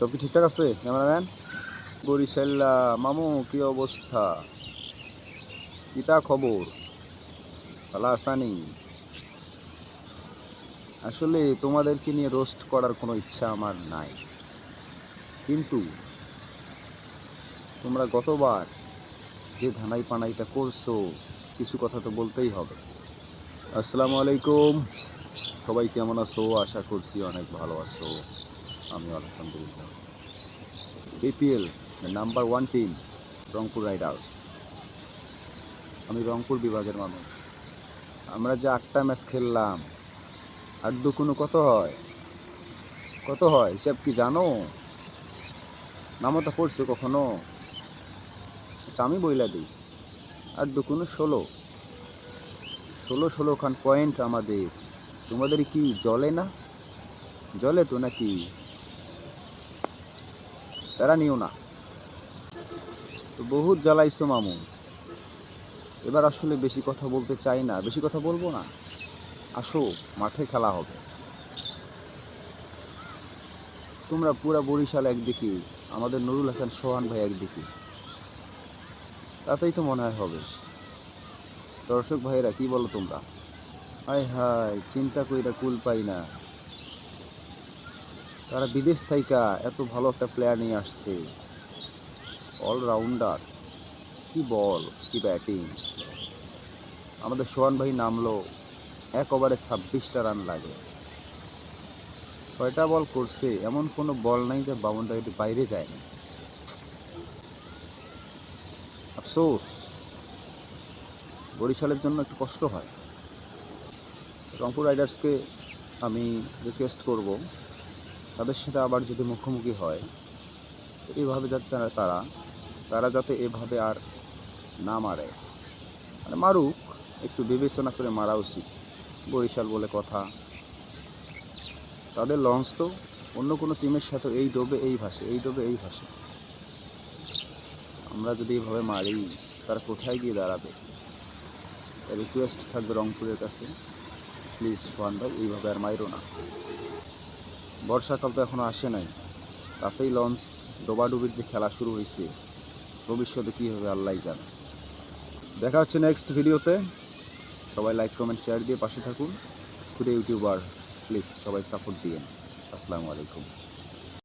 সব কি ঠিকঠাক আছে, ক্যামেরাম্যান? বরিশাল্লা, মামু, কি অবস্থা? কিতা খবর? ভালো আসানি আসলে তোমাদেরকে নিয়ে রোস্ট করার কোনো ইচ্ছা আমার নাই। কিন্তু তোমরা গতবার যে ধানাই পানাইটা করছ, কিছু কথা তো বলতেই হবে। আসসালামু আলাইকুম। সবাই কেমন আছো? আশা করছি অনেক ভালো আছো। আমি আলহামদুলিল্লাহ। BPL number one team Rangpur riders আমি রংপুর বিভাগের মানুষ। আমরা যে আটটা ম্যাচ খেললাম আট দুকুনো কত হয়? কত হয়? হিসাব কি জানো? নামতা পড়ছো কখনো? আচ্ছা আমি বইলা দিই। আর দু দুকুনো ষোলো। ষোলো ষোলো খান পয়েন্ট আমাদের। তোমাদের কি জলে না? জলে তো নাকি? তারা নিও না। তো বহুত জ্বালাইছো মামু। এবার আসলে বেশি কথা বলতে চাই না। বেশি কথা বলব না। আসো, মাঠে খেলা হবে। তোমরা পুরা বরিশাল একদিকে, আমাদের নুরুল হাসান সোহান ভাই একদিকে। তাতেই তো মনে হয় হবে। দর্শক ভাইয়েরা, কি বলো তোমরা? হায় হায়, চিন্তা কইরা কুল পাই না। তারা বিদেশ থাইকা এত ভালো একটা প্লেয়ার নিয়ে আসছে। অলরাউন্ডার কি বল, কি ব্যাটিং আমাদের সোহান ভাই নামলো, এক ওভারে ছাব্বিশটা রান লাগে। ছয়টা বল করছে, এমন কোনো বল নাই যে বাউন্ডারির বাইরে যায় না। আফসোস। বরিশালের জন্য একটু কষ্ট হয়। রংপুর রাইডার্সকে আমি রিকোয়েস্ট করব তাদের সাথে আবার যদি মুখোমুখি হয়, তো এইভাবে যাতে তারা তারা তারা যাতে এভাবে আর না মারে। মানে মারুক, একটু বিবেচনা করে মারা উচিত, বরিশাল বলে কথা। তাদের লঞ্চ তো অন্য কোনো টিমের সাথে এই ডোবে এই ভাসে, এই ডোবে এই ভাসে। আমরা যদি এইভাবে মারি, তারা কোথায় গিয়ে দাঁড়াবে? রিকোয়েস্ট থাকবে রংপুরের কাছে। প্লিজ সোহান ভাই, এইভাবে আর মাইরো না। বর্ষাকাল তো এখনও আসে নাই। তাতেই লঞ্চ ডোবাডুবির যে খেলা শুরু হয়েছে, ভবিষ্যতে কী হবে আল্লাহ জানে। দেখা হচ্ছে নেক্সট ভিডিওতে সবাই লাইক কমেন্ট শেয়ার দিয়ে পাশে থাকুন। খুদে ইউটিউবার প্লিজ সবাই সাপোর্ট দিয়েন। আসসালামু আলাইকুম।